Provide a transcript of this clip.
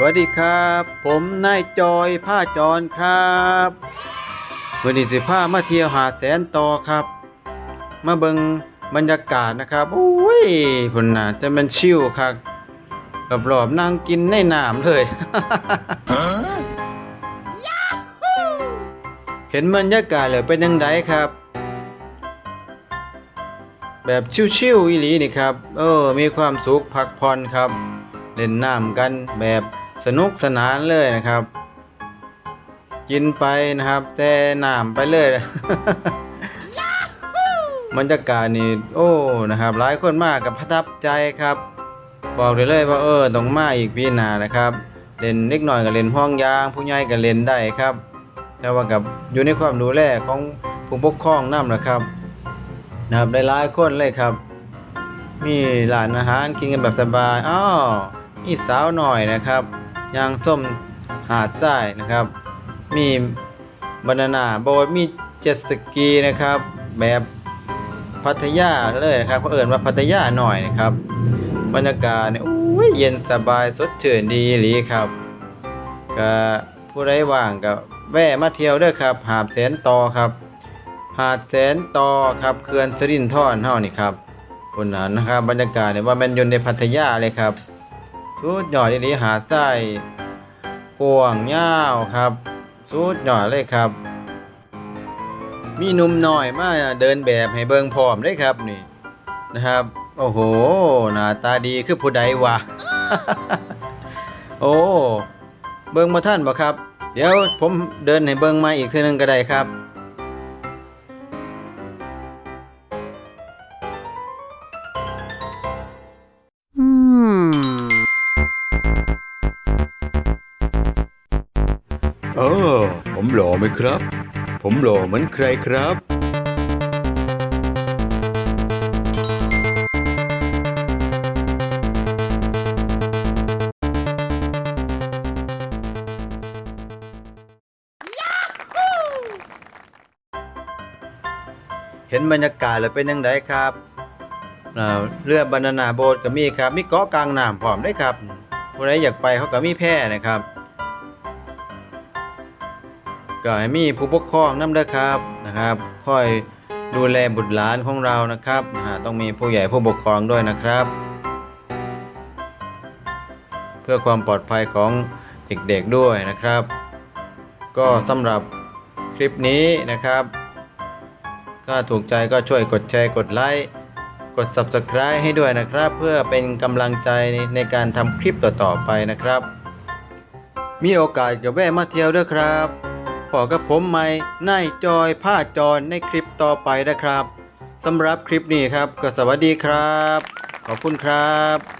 สวัสดีครับ ผมนายจอยผ้าจรครับวันนี้สิผ้ามาเที่ยวหาแสนต่อครับ มาเบิงบรรยากาศนะครับโอ้ยพุ่นน่ะจะเป็นชิวครับกับรอบๆนั่งกินในน้ำเลย เห็นบรรยากาศเลยเป็นยังไงครับ แบบชิวๆอีหลีนี่ครับ เออ มีความสุขพักผ่อนครับ เล่นน้ำกันแบบ สนุกสนานเลยนะครับ กินไปนะครับแช่น้ำไปเลยบรรยากาศนี่โอ้นะครับ หลายคนมากกับประทับใจครับ บอกเลยเลยว่าเออต้องมาอีกปีหน้านะครับเล่นเล็กหน่อยก็เล่นห้องยาง ผู้ใหญ่ก็เล่นได้ครับ แต่ว่ากับอยู่ในความดูแลของผู้ปกครองนํนะครับนะครับหลายคนเลยครับ มีร้านอาหารกินกันแบบสบายอ้าวมีสาวหน่อยนะครับ ยางส้มหาดทรายนะครับ มีบานานาโบทมีเจ็ตสกีนะครับ แบบพัทยาเลยนะครับเขาเอิญว่าพัทยาหน่อยนะครับ บรรยากาศเนี่ยอ้ยเย็นสบายสดชื่นดีหลีครับก็ผู้ใดว่างก็แวะมาเที่ยวเด้อครับ หาดแสนตอครับ หาดแสนตอครับเขื่อนสรินทรเฮานี่ครับคนนั้นนะครับ บรรยากาศเนี่ยว่าแมนยนในพัทยาเลยครับ สุดยอดดีหาดทรายกวางยาวครับสุดยอดเลยครับ มีหนุ่มน้อยมาเดินแบบให้เบิ่งพร้อมเลยครับนี่นะครับ โอ้โหหน้าตาดีคือผู้ใดวะ โอ้เบิ่งมาท่านบ่ครับ เดี๋ยวผมเดินให้เบิ่งมาอีกเทีนึงก็ได้ครับ เออผมหล่อไหมครับ ผมหล่อเหมือนใครครับ เห็นบรรยากาศแล้วเป็นยังไงครับอ่าเรือบานานาโบ๊ทก็มีครับ มีเกาะกลางน้ำพร้อมได้วยครับผู้ใดอยากไปเขาก็มีแพนะครับ ก็ให้มีผู้ปกครองนำเด้อครับนะครับคอยดูแลบุตรหลานของเรานะครับนะต้องมีผู้ใหญ่ผู้ปกครองด้วยนะครับ เพื่อความปลอดภัยของเด็กๆด้วยนะครับ ก็สำหรับคลิปนี้นะครับถ้าถูกใจก็ช่วยกดแชร์กดไลค์กด Subscribe ให้ด้วยนะครับ เพื่อเป็นกำลังใจในการทำคลิปต่อๆไปนะครับ มีโอกาสก็แวะมาเที่ยวด้วยครับ พอกับผมใหม่นายจอยผ้าจรในคลิปต่อไปนะครับสำหรับคลิปนี้ครับ ก็สวัสดีครับ ขอบคุณครับ